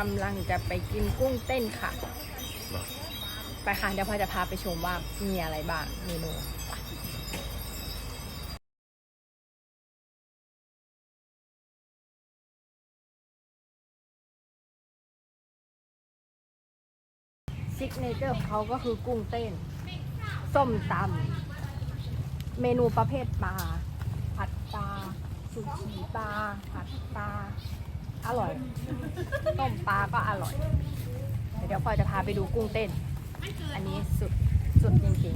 กำลังจะไปกินกุ้งเต้นค่ะ ไปค่ะ เดี๋ยวพอจะพาไปชมว่ามีอะไรบ้างเมนูซิกเนเจอร์ของเขาก็คือกุ้งเต้น ส้มตำเมนูประเภทปลา ผัดปลาซูชิปลา ผัดปลา อร่อย ต้มปลาก็อร่อย เดี๋ยวพลอยจะพาไปดูกุ้งเต้น อันนี้สุดสุดจริง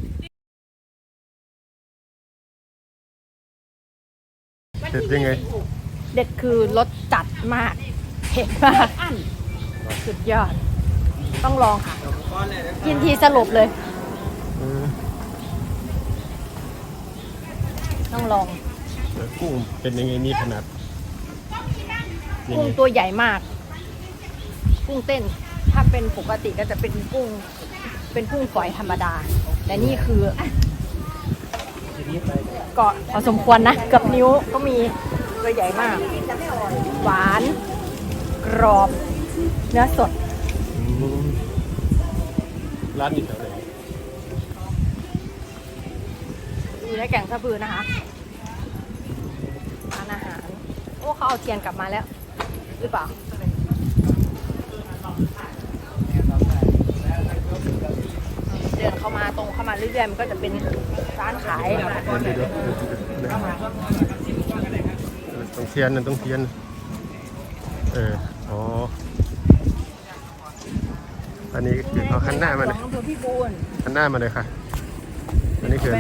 เผ็ดยังไง ๆ เด็ดคือรสจัดมากเผ็ดมาก สุดยอด ต้องลองค่ะ กินทีสลบเลยเออต้องลองแล้วกุ้งเป็นยังไงมีขนาดยัง กุ้งไงตัวใหญ่มาก กุ้งเต้น ถ้าเป็นปกติก็จะเป็นกุ้ง เป็นกุ้งฝอยธรรมดา แต่นี่คือก็พอสมควรนะเกือบนิ้วก็มีตัวใหญ่มาก หวาน กรอบ เนื้อสดอืมร้านอยู่แถวไหนอยู่ในแก่งสะพือนะคะร้านอาหาร โอ้เขาเอาเทียนกลับมาแล้ว หรือเปล่าเดินเข้ามาตรงเข้ามาเรื่อยๆมันก็จะเป็นร้านขายต้องเทียนนะต้องเทียน เออ อ๋อ อันนี้คือเอาหันหน้ามาเลยของพี่บูนคันหน้ามาเลยค่ะ อันนี้คือ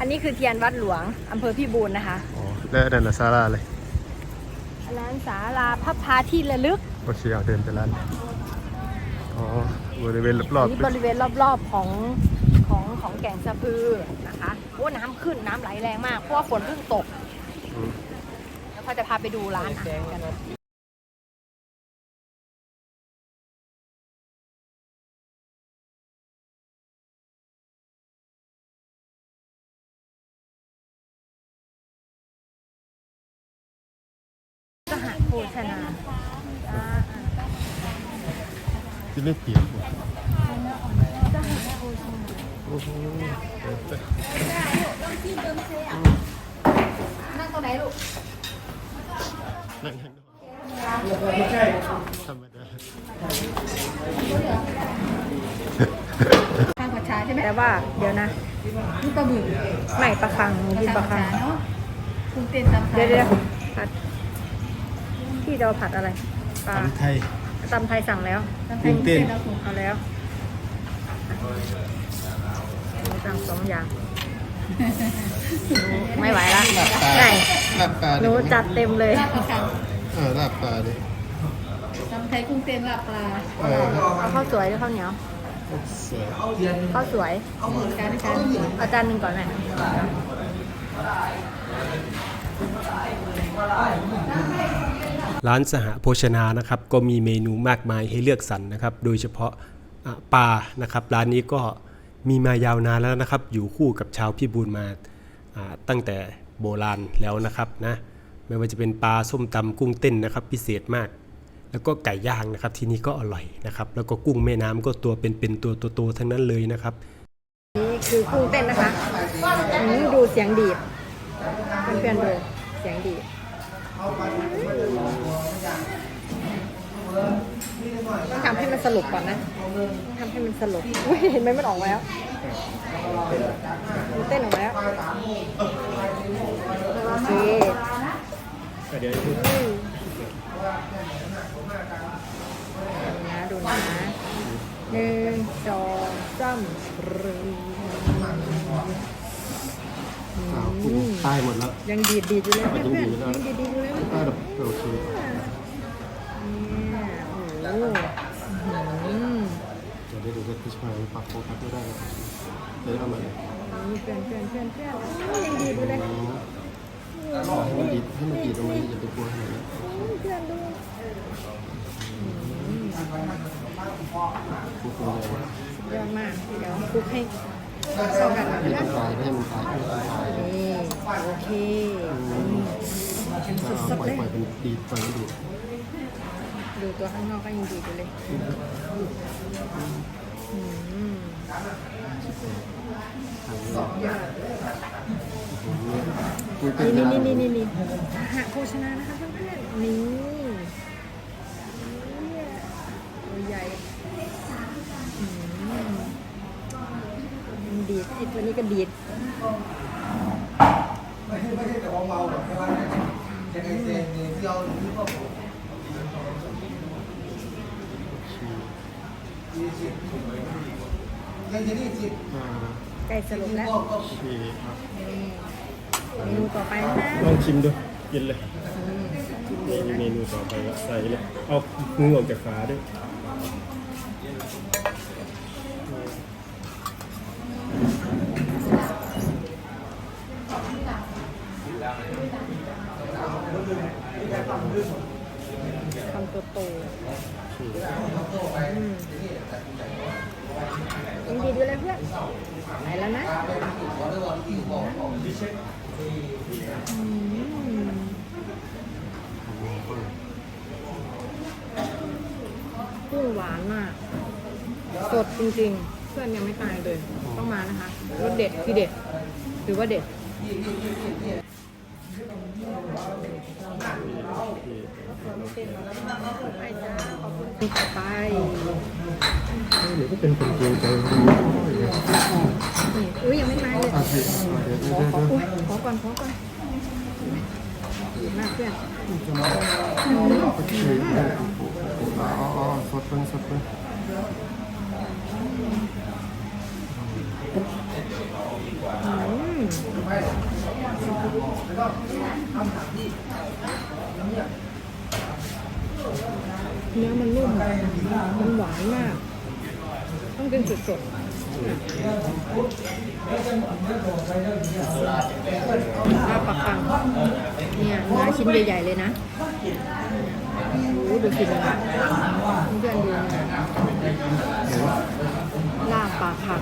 อันนี้คือเทียนวัดหลวงอำเภอพี่บูนนะคะ อ๋อ แล้วนนั้นนะซาร่าเลย ร้านศาลาพับพาที่ระลึกโอเคเอาเดินไปร้านอ๋อบริเวณรอบนี่ๆบริเวณรอบๆของของของแก่งสะพือนะคะโอ้น้ำขึ้นน้ำไหลแรงมากเพราะว่าฝนเพิ่งตกอืมแล้วก็จะพาไปดูร้านอาหารกัน โภชนาอ่าจะไม่เปลี่ยกหมดโภชนโอ้โหนั่งตรงไหนลูกนั่งข้างนอกธรรมดาข้างประชาใช่ไหมแต่ว่าเดี๋ยวนะนี่ปลาหมึกไม่ปลาคังกินปลาคังเนาะคุณเต้นตำเดี๋ยวเดี๋ยวผัด ที่เราผัดอะไรปลาตำไทยตำไทยสั่งแล้วกุ้งเต้นเอาแล้วหนูสั่งสองอย่างหนูไม่ไหวละไก่ลาบปลาหนูจัดเต็มเลยลาบปลาคังเออลาบปลาดิตำไทยกุ้งเต้นลาบปลาเออเอาข้าวสวยหรือข้าวเหนียวสวยข้าวสวยการการเอาจานหนึ่งก่อนไหม ร้านสหโภชนานะครับก็มีเมนูมากมายให้เลือกสรรนะครับ โดยเฉพาะปลานะครับ ร้านนี้ก็มีมายาวนานแล้วนะครับ อยู่คู่กับชาวพิบูลมาอ่าตั้งแต่โบราณแล้วนะครับนะไม่ว่าจะเป็นปลาส้มตำกุ้งเต้นนะครับ พิเศษมาก แล้วก็ไก่ย่างนะครับ ที่นี่ก็อร่อยนะครับ แล้วก็กุ้งแม่น้ำก็ตัวเป็นๆตัวโตๆทั้งนั้นเลยนะครับนี่คือกุ้งเต้นนะคะดูเสียงดีดเพื่อนๆดูเสียงดีดต้องทำให้ มันสรุปก่อนนะทำให้มันสรุปอุ้ยเห็นไหมมันออกมาแล้วเต้นออกมาแล้วโอเคเดี๋ยวดูนะดูนะหนึ่งสองสามรึงสาวกุ้งตายหมดแล้ว ยังดีดดีดอยู่เลยเพื่อนยังดีดดีดอยู่เลยอ่าโอเคเนี่ยโอ้โห เดี๋ยวเดี๋ยวจะพิชมาปรับโฟกัสไม่ได้แล้วเดี๋ยวเอามาเลยนี่เพื่อนเพื่อนเพื่อนเพื่อนโอ้ยยังดีดอยู่เลยให้มันดีดให้มันดีดตรงนี้อย่าไปกลัวขนาดนั้นโอ้ยเพื่อนดูกลัวคนเดียวสุดยอดมากเดี๋ยวคุกให้เข้ากันก่อนให้มันตายให้มันตายให้มันตายโอเคอืมถ้าเลยปล่อยเป็นดีดปล่อยเป็นดี ดูตัวข้างนอกก็ยังดีอยู่เลยสองยอดนี่นี่นี่นี่นี่หาโคชนะนะคะเพื่อนๆนี่ตัวใหญ่ดีดไอ้ตัวนี้ก็ดีดไม่ใช่ไม่ใช่แต่ว่าเมาแบบแค่ว่าเนี่ยยัเซนเนี่ยที่เราหรือว่อผม ก็ดีดอ่าไก่สลบแล้วชีครับนี่เมนูต่อไปนะลองชิมดู กินเลยอืมกินดูนี่นะเมนูต่อไปก็ใส่เลยเอามือออกจากฝาด้วยคำโตโตอืม ยังดีดูเลยเพื่อนไปแล้วนะอืมกุ้งหวานมาก สดจริงๆ เพื่อนยังไม่ตายเลย ต้องมานะคะรสเด็ดคือเด็ดถือว่าเด็ด ไปจ้าขอบคุณต่อไปเดี๋ยวก็เป็นคนเกรงใจอุ้ยยังไม่มาเลยอะพี่เดี๋ยวขเดี๋ยวอเดี๋ยวขอเดี๋ยวอุ้ยขอก่อนขอก่อนมากเพื่อนอ๋อสดเป็นสดเป็นอืม เนื้อมันนุ่มมันหวานมาก ต้องกินสดๆลาบปักปังเนี่ยเนื้อชิ้นใหญ่ๆเลยนะโอ้โหดูสินื้อเพื่อนดูนะลาบปลาคัง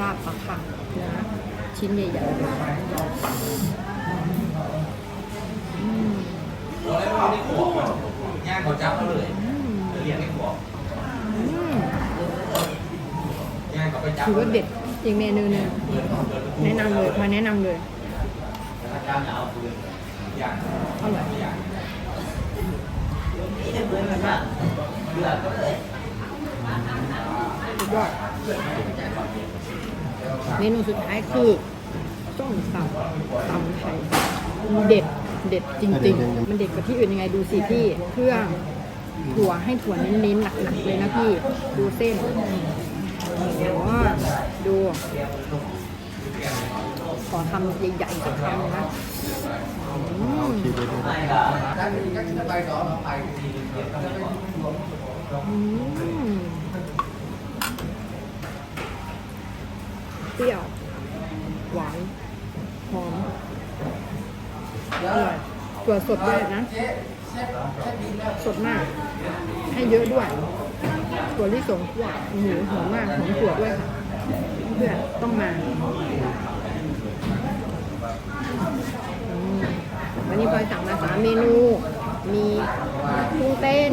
ลาบปลาคังนื้อชิ้นใหญ่ๆเลยอืมย่างเขาจับเขาเลยเรียกไม่บอกอืมย่างเขาไปจับถือว่าเด็ดอีกเมนูหนึ่งแนะนำเลยมาแนะนำเลยอาจารย์หนาวปืนย่างอร่อยเหมือนกันมากเลือดก็เลยสุดยอด เมนูสุดท้ายคือส้มตำตำไทยเด็ดเด็ดจริง ๆ มันเด็ดกว่าที่อื่นยังไงดูสิพี่เครื่องถั่วให้ถั่วเน้นๆหนักๆเลยนะพี่ดูเส้นโอ้โหดูขอทำใหญ่ๆสักคำนะอืม เปรี้ยว หวาน หอมอร่อยตัวสดด้วยนะ สดมาก ให้เยอะด้วยตัวที่สงขั่วหมูหอมมากหอมถั่วด้วยค่ะ เพื่อนต้องมาอันนี้พลอยสั่งมาสามเมนู มีกุ้งเต้น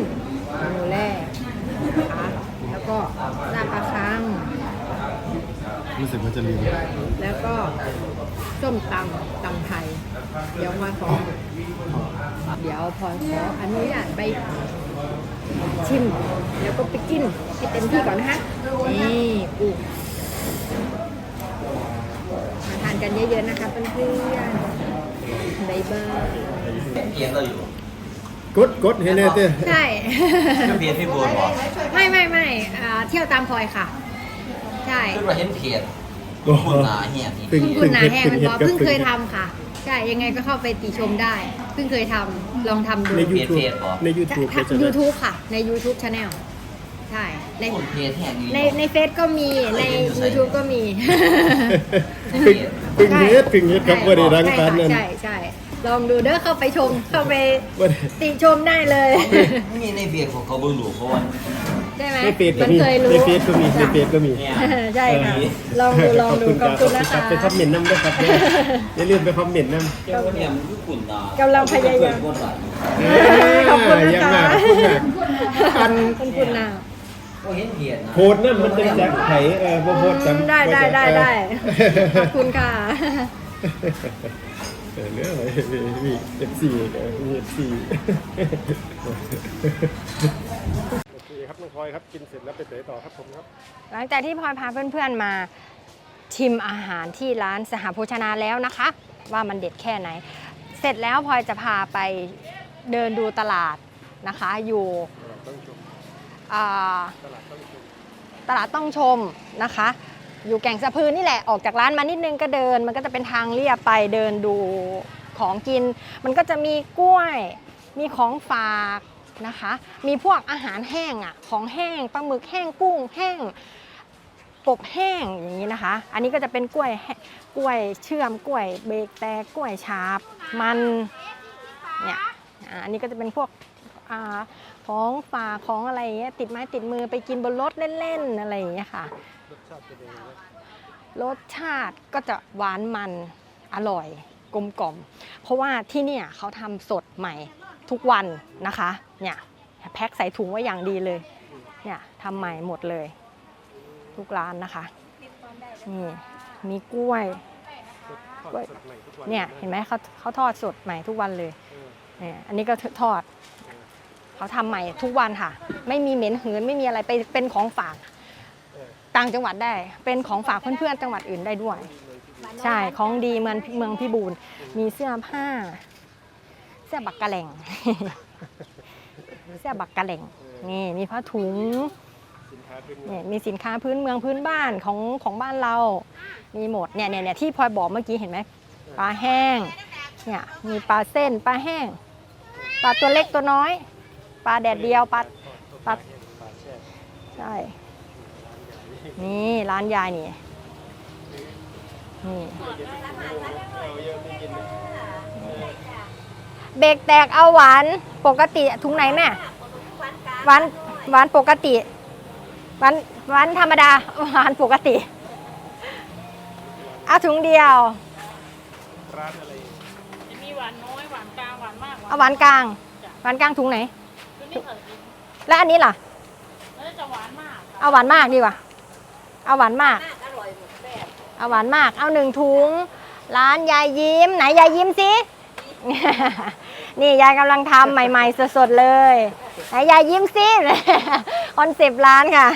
เมนูแรกนะคะแล้วก็ลาบปลาคัง รู้สึกว่าจะลืมแล้วก็ส้มตำตำไทย เดี๋ยวพลอยขอ เดี๋ยวพลอยขออนุญาตไปชิม แล้วก็ไปกินให้เต็มที่ก่อนนะคะนี่ปูมาทานกันเยอะๆนะคะเพื่อนๆบ๊ายบายเพียนเราอยู่กดกดเห็นเลยเต้ใช่เพียนพี่บูนบอกไม่ไม่ไม่อ่าเที่ยวตามพลอยค่ะ ใช่ คือว่าเห็นเพียนโอ้โหคุณนาเฮียนี่พึ่งคุณคุณหนาเฮ็ดแห้งพึ่งมันเฮ็ดบอกกับเพิ่งเคยพึ่งทำค่ะ ใช่ ยังไงก็เข้าไปติชมได้ เพิ่งเคยทำลองทำดูใน YouTube ใน YouTube ค่ะก็จะได้ YouTube ค่ะ ใน YouTube Channel ใช่ ใน คุณเพียนแห้งนี่ในในเฟซก็มี ใน YouTube ก็มี พึ่งพึ่งเฮ็ดพึ่งเฮ็ดครับว่าได้รังปานนั้นใช่ใช่ลองดูเด้อเข้าไปชม เข้าไปว่าได้ ติชมได้เลย มีในเบียร์ของเขาเบิ่งดูเพราะว่า ใช่ไหมในเฟซก็มันมีเคยรู้ในเฟซก็มีในเฟซก็มี เนี่ย ใช่ค่ะ ลองดูลองดูขอบคุณนะคะไปคอมเมนต์น้ำด้วยครับเนี่ยอย่าลืมไปคอมเมนต์น้ำเจ้าเนี่ยมันคือขุ่นอะกำลังพยายาม เกิดคนหลายขอบคุณนะคะ เยี่ยมมากขอบคุณมากอันคุณคุณนาก็เห็นเหียดนะโพสต์นั่นมันจะแจ็คไผ่เออบ่โพสต์จำได้ได้ได้ได้ขอบคุณค่ะ เออเนื้ออะไรมีเอฟซีมีเอฟซีโอเค ครับน้องพลอยครับกินเสร็จแล้วไปไหนต่อครับผมครับหลังจากที่พลอยพาเพื่อนๆมาชิมอาหารที่ร้านสหโภชนาแล้วนะคะ ว่ามันเด็ดแค่ไหน เสร็จแล้วพลอยจะพาไปเดินดูตลาดนะคะ อยู่ต้องชมอ่าตลาดต้องชมตลาดต้องชมนะคะ อยู่แก่งสะพืนนี่แหละออกจากร้านมานิดนึงก็เดิน มันก็จะเป็นทางเรียบไปเดินดูของกิน มันก็จะมีกล้วย มีของฝาก นะคะ มีพวกอาหารแห้งอะของแห้งปลาหมึกแห้งกุ้งแห้งกบแห้งอย่างนี้นะคะ อันนี้ก็จะเป็นกล้วยกล้วยเชื่อมกล้วยเบรกแตกกล้วยชาบมันเนี่ยอันนี้ก็จะเป็นพวกอของฝากของอะไรเงี้ยติดไม้ติดมือไปกินบนรถเล่นๆอะไรอย่างเงี้ยค่ะรสชาติเป็นยังไงนะรสชาติก็จะหวานมันอร่อยกลมกล่อม เพราะว่าที่เนี่ยเขาทำสดใหม่ ทุกวันนะคะเนี่ยแพ็คใส่ถุงไว้อย่างดีเลยเนี่ยทำใหม่หมดเลย ทุกร้านนะคะนี่มีกล้วยทอดสดใหม่ทุกวันเนี่ยเห็นไหมเขาเขาทอดสดใหม่ทุกวันเลยเนี่ยอันนี้ก็ทอดเขาทำใหม่ทุกวันค่ะ ไม่มีเหม็นหืนไม่มีอะไรไปเป็นของฝากต่างจังหวัดได้ เป็นของฝากเพื่อนๆจังหวัดอื่นได้ด้วย ใช่ของดีเมืองเมืองพิบูลมีเสื้อผ้า เสื้อบักกะแหล่ง เสื้อบักกะแหล่งนี่มีผ้าถุงเนี่ยมีสินค้าพื้นเมืองพื้นบ้านของของบ้านเรา มีหมดเนี่ยเนี่ยเนี่ยที่พลอยบอกเมื่อกี้เห็นไหมปลาแห้งเนี่ยมีปลาเส้นปลาแห้งปลาตัวเล็กตัวน้อยปลาแดดเดียวปลาปลาใช่นี่ร้านยายนี่นี่ เบรกแตกเอาหวานปกติถุงไหนแม่หวานหวานปกติหวานหวานธรรมดาหวานปกติเอาถุงเดียวร้านอะไรจะมีหวานน้อยหวานกลางหวานมากเอาหวานกลางหวานกลางถุงไหนคือนี่เคยกินและอันนี้ล่ะแล้วจะหวานมากเอาหวานมากดีกว่าเอาหวานมากเอาหวานมาก เอาหนึ่งถุง ร้านยายยิ้ม ไหนยายยิ้มสิ นี่ยายกำลังทำใหม่ ๆ สดๆเลยไหนยายยิ้มสิคอนเซปต์ร้านค่ะ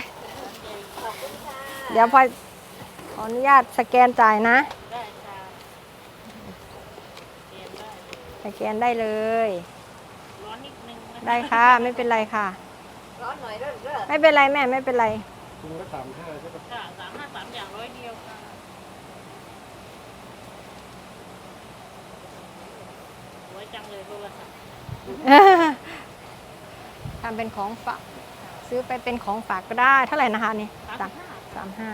เดี๋ยวพอขออนุญาตสแกนจ่ายนะได้ค่ะเรียนได้สแกนได้เลยร้อนนิดนึงนะได้ค่ะ ไม่เป็นไรค่ะไม่เป็นไรแม่ไม่เป็นไรถุงละสามห้าใช่ปะ ค่ะสามห้าสามอย่างร้อยเดียวค่ะส วยจังเลยโทรศัพท์ทำเป็นของฝากซื้อไปเป็นของฝากก็ได้เท่าไหร่นะคะนี่สามสามห้าสามห้า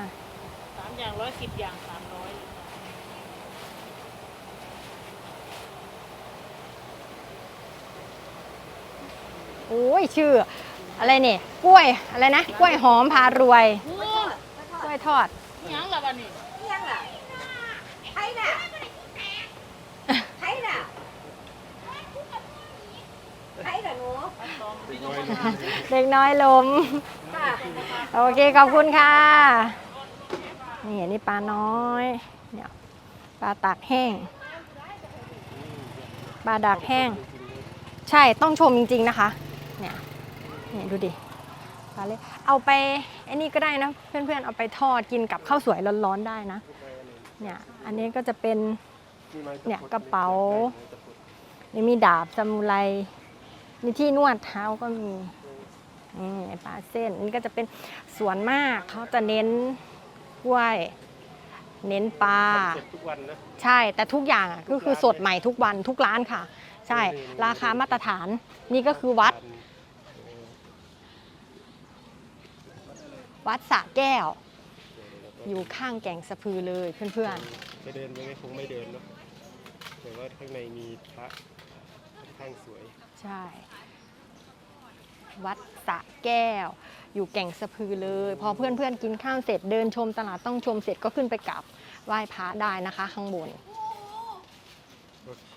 สามอย่างร้อยสิบอย่างสามร้อยเลยค่ะโอ้ยชื่อ อะไรเนี่ยกล้วยอะไรนะกล้วยหอมพารวยโอ้กล้วยทอดยยังละวันนี้ เด็กน้อยลมโอเคขอบคุณค่ะ นี่อันนี้ปลาน้อยเนี่ยปลาตากแห้ง ปลาดักแห้ง ใช่ต้องชมจริง ๆนะคะ เนี่ยเนี่ยดูดิปลาเล็กเอาไปไอ้นี่ก็ได้นะ เพื่อนๆเอาไปทอดกินกับข้าวสวยร้อนๆได้นะ เนี่ยอันนี้ก็จะเป็นมีไม้ตะเนี่ยพดกระเป๋านี่มีดาบซามูไร มีที่นวดเท้าก็มีนี่ปลาเส้นนี่ก็จะเป็นส่วนมากเขาจะเน้นกล้วย เน้นปลาสดทุกวันนะใช่แต่ทุกอย่างอะก็คือสดใหม่ทุกวันทุกร้านค่ะ ใช่ราคามาตรฐานนี่ก็คือวัด วัดสระแก้ว อยู่ข้างแก่งสะพือเลยเพื่อนจะเดินไปไหมคงไม่เดินเนาะแต่ว่าข้างในมีพระค่อนข้างสวยๆ ใช่ วัดสะแก้ว อยู่แก่งสะพือเลย พอเพื่อนๆกินข้าวเสร็จเดินชมตลาดต้องชมเสร็จก็ขึ้นไปกลับไหว้พระได้นะคะ ข้างบน โอเค